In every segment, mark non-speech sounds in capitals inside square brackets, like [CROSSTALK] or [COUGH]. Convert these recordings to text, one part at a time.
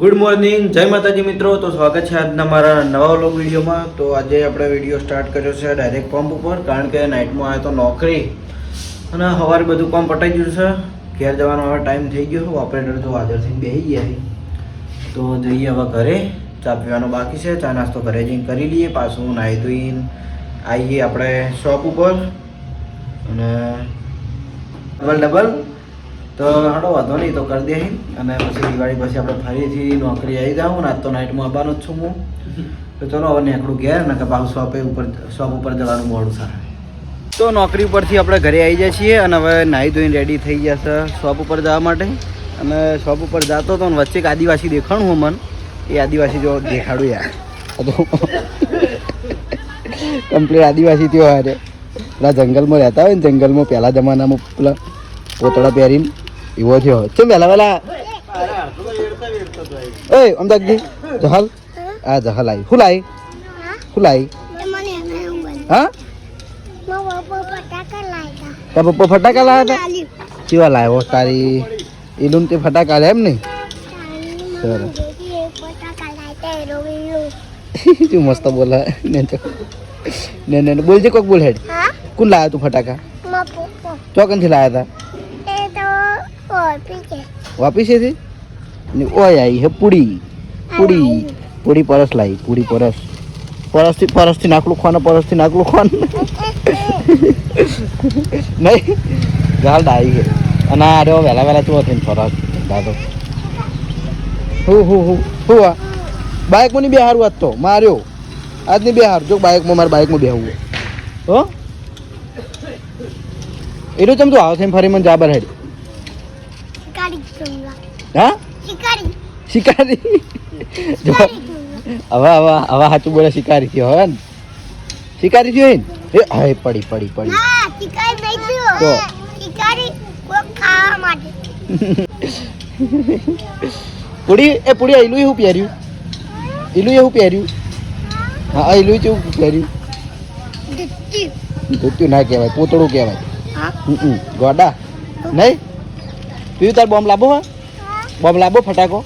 Good morning જય માતાજી મિત્રો. તો સ્વાગત છે આજના મારા નવા વ્લોગ વિડીયોમાં. તો આજે આપણે વીડિયો સ્ટાર્ટ કર્યો છે ડાયરેક્ટ પંપ ઉપર, કારણ કે નાઇટમાં આવ્યો તો નોકરી. અને સવારે બધું કામ પટાઈ ગયું છે. ઘેર જવાનો હવે ટાઈમ થઈ ગયો. ઓપરેટર તો હાજરથી બેસી ગયા તો જઈએ હવે ઘરે. ચા પીવાનો બાકી છે. ચા નાસ્તો ઘરે જઈને કરી લઈએ. પાછું નાહી ધોઈને આવીએ આપણે શોપ ઉપર. અને ડબલ ડબલ તો હાડો વાંધો નહીં, તો કરી દે અને પછી દિવાળી પછી આપણે ફરીથી નોકરી આવી જાઉં ને, આજ તો નાઇટમાં આવવાનો જ છું હું. તો ચલો, હવે નેકડું ઘેર ને કે પાછું શોપે ઉપર શોપ ઉપર જવાનું મોડું સારું તો નોકરી ઉપરથી આપણે ઘરે આવી જાય છીએ અને હવે નાહી ધોઈને રેડી થઈ ગયા છે શોપ ઉપર જવા માટે. અને શોપ ઉપર જતો હતો વચ્ચે એક આદિવાસી દેખાણું હું મન. એ આદિવાસી જો દેખાડું યાર. કમ્પ્લીટ આદિવાસી થયો હારે. પેલા જંગલમાં રહેતા હોય ને, જંગલમાં પહેલા જમાનામાં પેલા પોતળા પહેરીને એવો થયો ચમ વેલા વેલા ઓય અમદાજી જહલ? આ જહલ આવી શું લાવી શું લાવી હા? તારા પપ્પા ફટાકા લાવ્યા હતા? કેવા લાવ્યો તારી? ઈલુન તે ફટાકા લે એમ ને? [LAUGHS] તું મસ્ત બોલા. ને ને બોલજે કોક બોલ હેડ કોણ લાવ્યો તું ફટાકા? ચોકનથી લાવ્યા હતા? વાપીસેથી ને ઓય આવી હે પૂડી. પૂડી. પૂડી પરસ લાવી પૂડી પરસ. પરસથી પરસથી નાખલું ખોન પરસથી નાખલું ખોન નહીં ગાલ ડાઈ ગઈ અને આ રહ્યો વહેલા વહેલા તું હતી ફરસ દાદો. હું હું હું. હું આ? બાઇકમાં નહીં બેહારું આજ તો? માર્યો. આજની બે બેહાર. જો બાઇકમાં મારે બાઇકમાં બેહવું હો? એટલું ચમ તું આવશે ફરી મને જાબર હેડ. હા? શિકારી. હવે હવે હવે સાચું બોલે શિકારી થયો હવે શિકારી થયો ને એ હવે પડી પડી પડી. તો. પુડી એ પુડી આઈલું એવું પહેર્યું? ઈલું એવું પહેર્યું? હા? આઈલું કેવું પહેર્યું? ધૂત્યું ના કહેવાય પોતળું કહેવાય. ગોડા. નહીં? પીવું તાર બોમ્બ લાવો હા. બોમ્બ લાવો ફટાકો.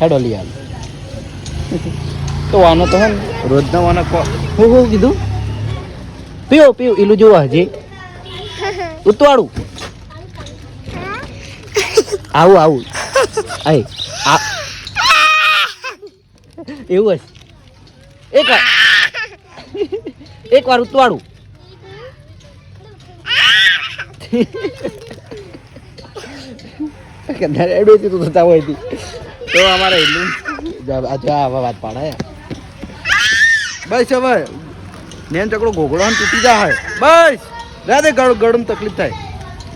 હેડો લઈ આવ. તો આનો તો હે રોજનો આનો કો હું હું કીધું? પીઓ પીઓ એલું જોવા હજી. ઉતવાળું આવું આવું. આય આ એવું હશે. એક વાર. એક વાર ઉતવાળું કદાચ એડું તું થતા હોય તી તો અમારે એટલું. અચ્છા આવા વાત પાડે. બસ હવે નેન ચકડો ઘોઘડો તૂટી જાય. બસ રાતે ગળ ગળમ તકલીફ થાય.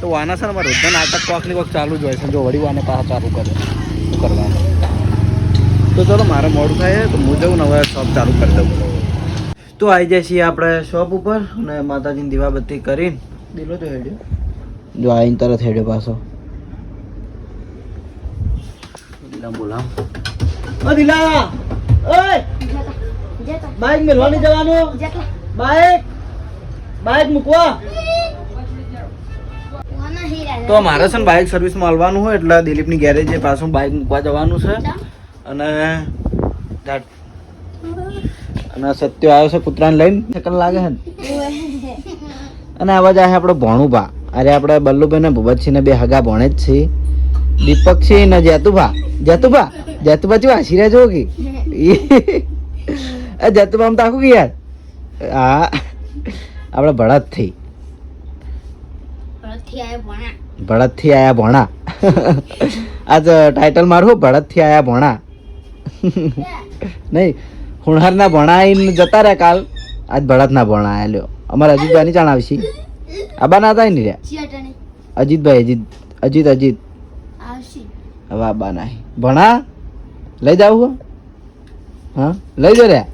તો વાના છે ને અમારે રોજના નાટક કોકની વખત કોક ચાલુ જ હોય છે. જો વળી વાને પાછા ચાલુ કરે. શું કરવાનું? તો ચલો મારે મોડું થાય તો હું જઉં ને હવે શોપ ચાલુ કરી દઉં. તો આવી જાય છીએ આપણે શોપ ઉપર અને માતાજીની દીવાબત્તી કરીને. દિલો તો હેડ્યો. જો આવીને તરત હેડ્યો પાછો. દિલા બોલાવ ઓ દિલા ઓય બાઈક મેલવાની જવાનું બાઈક બાઈક મૂકવા તો મારે છે ને બાઇક સર્વિસમાં હાલવાનું હોય એટલે દિલીપની ગેરેજે પાછું બાઇક મૂકવા જવાનું છે. અને અને સત્યો આવ્યો છે કૂતરાને લઈને. સેકન્ડ લાગે છે અને આવા જાય આપણો ભોણુભા. અરે આપણે બલ્લુભાઈ ને ભૂપતસિંહ ને બે હગા ભણે જ છે દીપકસિંહ ને જેતુભા. જેતુભા? જેતુભા જેવા હસીરા જો કે એ જેતુભા આમ તાકું કે યાર હા આપણે ભળત થઈ ભળતથી આયા ભોણા. આજ ટાઇટલ મારું ભળતથી આયા ભોણા. નહીં હુણહારના ભોણા આવીને જતા રહ્યા કાલ. આજ ભળતના ભોણા આયા લ્યો. અમારે અજીતભાઈ ની જાણ આવશે આબા ના થાય ને રહ્યા અજીતભાઈ અજીત અજીત અજીત. હવે આબા ના ભણા લઈ જાવ હો. હા લઈ જો રહ્યા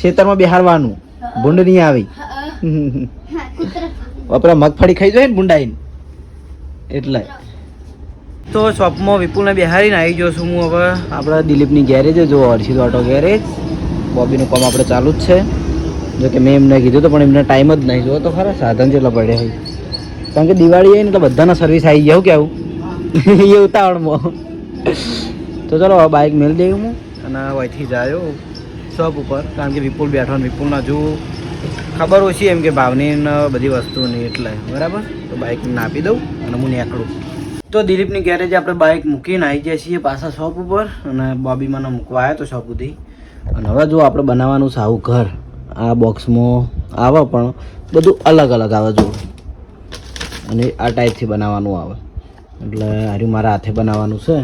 ખેતરમાં બિહારવાનું ભૂંડ નહીં આવી. વપરા મગફળી ખાઈ જોઈએ ને ભૂંડાઈને. એટલે. તો શોપમાં વિપુલને બેહારીને આવી ગયો છું હું હવે. આપણા દિલીપની ગેરેજ જો હર્ષિત ઓટો ગેરેજ. બોબીનું કામ આપણે ચાલુ જ છે. જો કે મેં એમને કીધું તો પણ એમને ટાઈમ જ નહીં. જો તો ખરા સાધન જેટલા પડ્યા હોય કારણ કે દિવાળી આવી ને એટલે બધાના સર્વિસ આવી ગયા. કેવું? [LAUGHS] એ ઉતાવળમાં. તો ચલો બાઇક મેળ દઈ હું. અને અહીંથી જાયો શોપ ઉપર, કારણ કે વિપુલ બેઠો ને વિપુલના હજુ ખબર ઓછી એમ કે ભાવની બધી વસ્તુની એટલે, બરાબર? તો બાઇક નાપી દઉં અને હું નીકળું. તો દિલીપની ગેરેજે આપણે બાઇક મૂકીને આવી જઈએ છીએ પાછા શોપ ઉપર અને બોબી મને મૂકવા આવ્યો તો શોપ સુધી. અને હવે જો આપણે બનાવવાનું છે ઘર. આ બોક્સમાં આવે પણ બધું અલગ અલગ આવે જો અને આ ટાઈપથી બનાવવાનું આવે. એટલે હાર્યું મારા હાથે બનાવવાનું છે.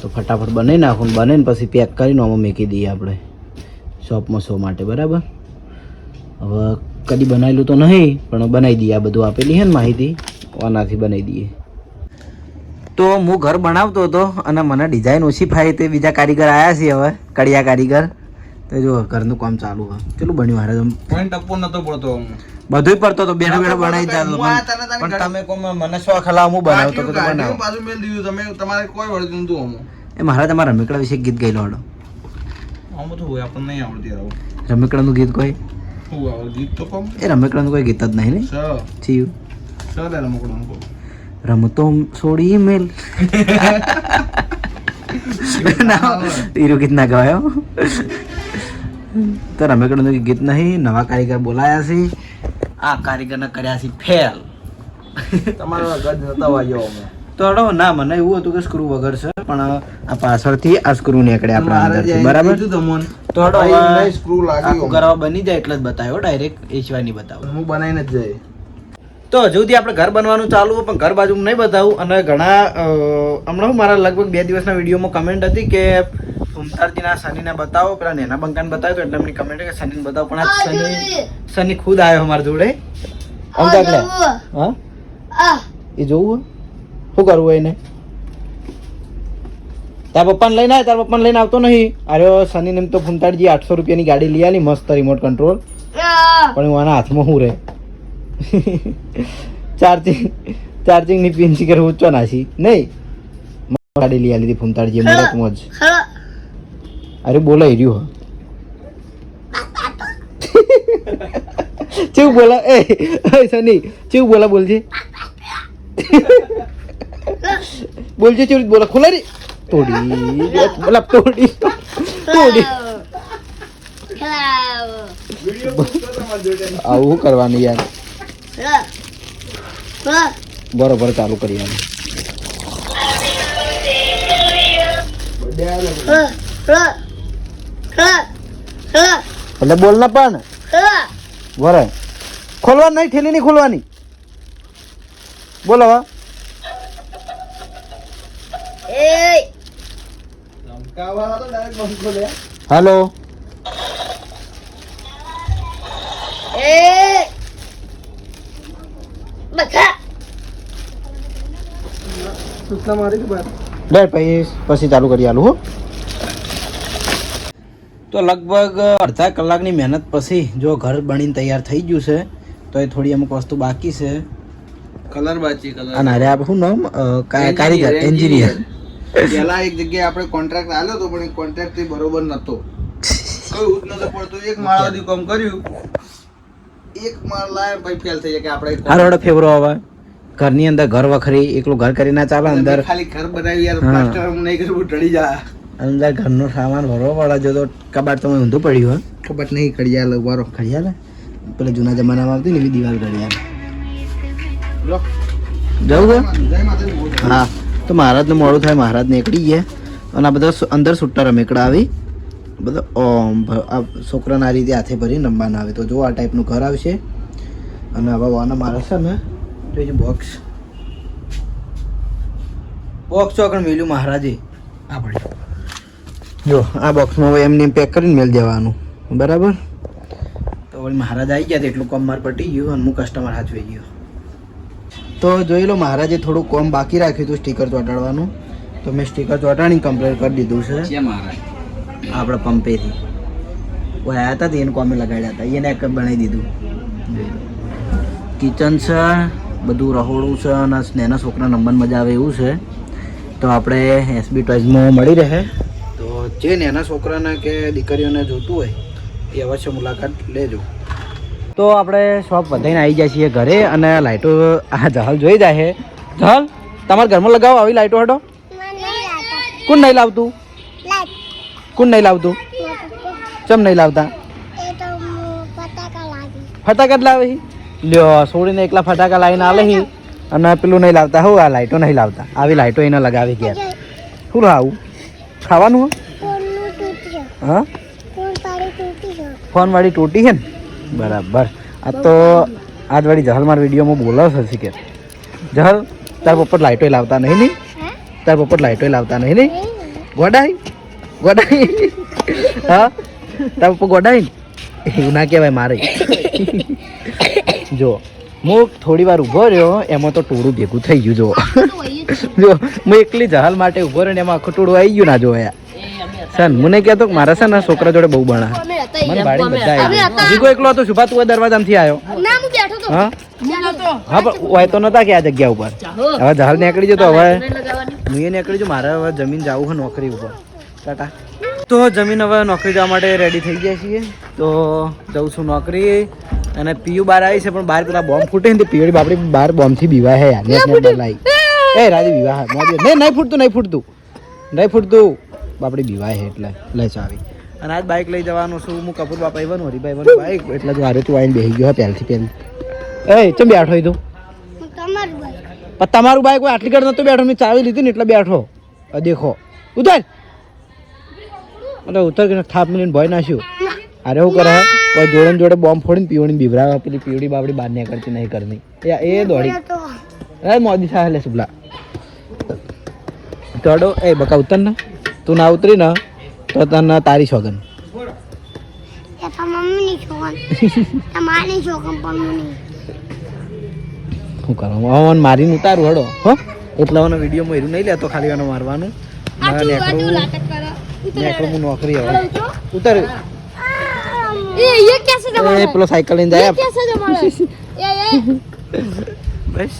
તો ફટાફટ બનાવી નાખું બને ને પછી પેક કરીને આમાં મૂકી દઈએ આપણે શોપમાં શો માટે, બરાબર? હવે કદી બનાવેલું તો નહીં, પણ બનાવી દઈએ. આ બધું આપેલી છે ને માહિતી, આનાથી બનાવી દઈએ. તો હું ઘર બનાવતો હતો અને મને ડિઝાઇન ઓછી ફાઈ તે બીજા કારીગર આવ્યા છે હવે, કડિયા કારીગર. તો જો ઘરનું કામ ચાલુ હોય કેટલું બન્યું હારે? પોઈન્ટ ટપ્પો નતો પડતો બધું પડતો તો બેઠો બેઠો બનાવી જતો પણ તમે કોઈ મને શોખ હલાવ હું બનાવતો તો બનાવ. પાછું મેલ દીધું તમે તમારે કોઈ વળતું નતું અમો એ મારા તમારા રમેકડા વિશે ગીત ગાઈ લોડો આમ તો હોય આપણને નહીં આવડતી આવું. રમેકડાનું ગીત કોઈ? ગીત તો કમ? એ રમકડાનું કોઈ ગીત જ નહીં ને? થયું રમતો છોડી મેલ. [LAUGHS] હીરો ગીત ના ગવાયો તો રમેકડાનું ગીત નહીં નવા કારીગર બોલાયા છે. આ કારીગરને કર્યા છે ફેલ તમારો ગજ નતા વાગ્યો અમે. તો હડો ના મને એવું હતું કે સ્ક્રૂ વગર છે પણ આ પાછળથી આ સ્ક્રૂ નીકળે આપણા બરાબર? તો હવે સ્ક્રૂ લાગ્યું બની જાય એટલે જ બતાવ્યો ડાયરેક્ટ એ સિવાય નહીં બતાવો હું બનાવીને જ જાય તો હજુ સુધી આપણે ઘર બનવાનું ચાલુ હોય પણ ઘર બાજુ નહીં બતાવું. અને ઘણા હમણાં મારા લગભગ બે દિવસના વિડીયોમાં કમેન્ટ હતી કે ફૂમતારજીના શનિને બતાવો. પેલા નેના બંકાને બતાવ્યો એટલે એમની કમેન્ટ કે શનિને બતાવો પણ આ શનિ શનિ ખુદ આવ્યો અમારા જોડે. અમદાવાદ હા? એ જોવું શું કરવું એને? તાર પપ્પાને લઈને આવે તાર પપ્પાને લઈને આવતો નહીં. અરે શનિને એમ તો ફૂમતારજી આઠસો રૂપિયાની ગાડી લઈ આલી મસ્ત રિમોટ કંટ્રોલ પણ હું આના હાથમાં શું રે ચાર્જિંગ ચાર્જિંગની પિન શીખર ઉચ્ચો નાસી. નહીં. ગાડી લઈ આલી હતી ફૂમતારજી મુહૂર્તમાં જ. અરે બોલાઈ રહ્યું. ચેવું બોલા? એ સની, ચેવું બોલા બોલજે? બોલજે, ચેવું બોલા? ખોલા રે. તોડી બોલા તોડી તોડી. આવું કરવાનું યાર. બરોબર ચાલુ કરી આનું. એટલે બોલ ના પણ. વરાય ખોલવાની નહીં ઠેલી નહીં ખોલવાની. બોલો હવે. ધમકાવાળા તો ડાયરેક્ટ બંધ. કરી દે હાલો પછી ચાલુ કરી આલું હો. તો લગભગ અડધા કલાકની મહેનત પછી જો ઘર બનીને તૈયાર થઈ ગયું છે તો એ થોડી અમુક વસ્તુ બાકી છે. કલર બાચી કલર અને અરે આ શું નામ? કારીગર એન્જિનિયર પેલા એક જગ્યાએ આપણે કોન્ટ્રાક્ટ આલ્યો હતો પણ એ કોન્ટ્રાક્ટથી બરોબર નતો. કયું જ નતો પડતો. એક માળા સુધી કામ કર્યું. એક માળ લાય ભાઈ ફેલ થઈ જાય કે આપણે આ રોડ ફેવરો આવે ઘરની અંદર ઘર વખરી એકલું ઘર કરી ના ચાલે અંદર. ખાલી ઘર બનાવી યાર પ્લાસ્ટર હું નહીં કર્યું ઢળી જા. અંદર ઘરનો સામાન ભરવો પડે. જો તો કબાટ તમે ઊંધું પડ્યું હોય કબાટ નહીં ઘડિયાળ વારો ઘડિયાળ? પેલા જૂના જમાનામાં આવતી ને એવી દિવાલ ઘડિયાળ. જવું છે. હા. તો મહારાજનું મોડું થાય મહારાજ નીકળી ગયા. અને આ બધા અંદર સુટ્ટા રમેકડા આવી. બધા છોકરાના આ રીતે હાથે ભરીને રમવાના આવે. તો જો આ ટાઈપનું ઘર આવશે. અને હવે વાના મારે છે ને જોઈજો બોક્સ બોક્સ ચોકડ મેલ્યું મહારાજે. આ પડ્યું. જો આ બોક્સમાં હવે એમને પેક કરીને મેળ દેવાનું. બરાબર? તો વળી મહારાજ આવી ગયા તો એટલું કામ માર પટી ગયું અને હું કસ્ટમર હાચવી ગયો. તો જોઈ લો મહારાજે થોડું કોમ બાકી રાખ્યું હતું સ્ટીકર ચોંટાડવાનું. તો મેં સ્ટીકર ચોંટાડીને કમ્પ્લેટ કરી દીધું છે. આપણા પંપેથી. કોઈ આવ્યા હતા તે એને કોમે લગાડ્યા હતા. એને એક બનાવી દીધું. કિચન છે બધું રહોડું છે અને નાના છોકરા નંબર મજા આવે એવું છે. તો આપણે એસબી ટોયઝમાં મળી રહે. જે નાના છોકરાને કે દીકરીઓને જોતું હોય, એ અવશ્ય મુલાકાત લેજો. તો આપણે શોપ વધારીને આવી જાય છીએ ઘરે અને લાઇટો આ જહલ જોઈ જાય છે જહલ તમારા ઘરમાં લગાવો આવી લાઇટો હટો કોણ નહીં લાવતું? કોણ નહીં લાવતું? ચમ નહીં લાવતા? ફટાકડ લાવે હી. લ્યો, છોડીને એકલા ફટાકા લાવીને આવે હી. અને પેલું નહીં લાવતા. હું, આ લાઇટો નહીં લાવતા. આવી લાઈટો એને લગાવી ગયા શું આવું ખાવાનું હો? ફોન વાળી તૂટી છે ને? બરાબર. આ તો આજ વાળી જહલ મારા વિડીયોમાં બોલાવ છે કે. જહલ તાર પપ્પા લાઇટો લાવતા નહીં નહીં તાર પપ્પા લાઇટો લાવતા નહીં નહીં ગોડાઈ? ગોડાઈ? હા? તાર પપ્પા ગોડાઈ એવું ના કહેવાય મારે. જો હું થોડી વાર ઊભો રહ્યો એમાં તો ટોળું ભેગું થઈ ગયું જો. જો હું એકલી જહાલ માટે ઊભો રહ્યો ને એમાં આખું ટોળું આવી ગયું ના જોયા સન મને કહેતો કે મારા છે ને છોકરા જોડે બહુ ભણા. મને બાડી બધા આવી. કોઈ એકલો હતો શુભા તું દરવાજામાંથી આવ્યો હા હા? પણ હોય તો નતા કે આ જગ્યા ઉપર. હવે જહાલ નીકળી જતો હવે. હું એ નીકળી જઉં મારે હવે જમીન જવું છે નોકરી ઉપર. ટાટા. તો જમીન હવે નોકરી જવા માટે રેડી થઈ ગયા છીએ. તો જઉં છું નોકરી અને પીયુ બહાર આવી છે પણ બહાર પેલા બોમ્બ ફૂટે ને પીયુ બાપડી બહાર બોમ્બથી બીવા હે યાર. નેટ નેટ બોલાઈ એ રાજી બીવા હે મોદી નહીં નહીં ફૂટતું નહીં ફૂટતું. નહીં ફૂટતું. બાપડી બીવા હે એટલે લઈ ચાવી અને આજ બાઇક લઈ જવાનું છું. હું કપૂર બાપા આવ્યો હરીભાઈ વન બાઇક એટલે તું હારે તું આવીને બેસી ગયો પહેલથી પહેલ. એ ચમ બેઠો તું? પણ તમારું બાઈક કોઈ આટલી ઘર નતો બેઠો મેં ચાવી લીધી ને એટલે બેઠો. દેખો. ઉતર. એટલે ઉતર કે થાપ મિલીને ભય નાખ્યું. અરે શું કરે? કોઈ જોડે જોડે બોમ્બ ફોડીને પીવડી બીવરાવા પેલી પીવડી બાવડી બાર નીકળતી નહીં કરની એ એ દોડી. એ મોદી સાહેબ લે સુબલા ચડો. એ બકા ઉતર ને. તું ના ઉતરી ને તો તને તારી સોગન શું કરવાનું મારીને ઉતારું હડો. હો? એટલે વીડિયો વિડીયોમાં એરું નહીં લેતો ખાલી એને મારવાનું. હું નોકરી હવે. ઉતર. પેલો સાયકલ લઈને જાય બસ.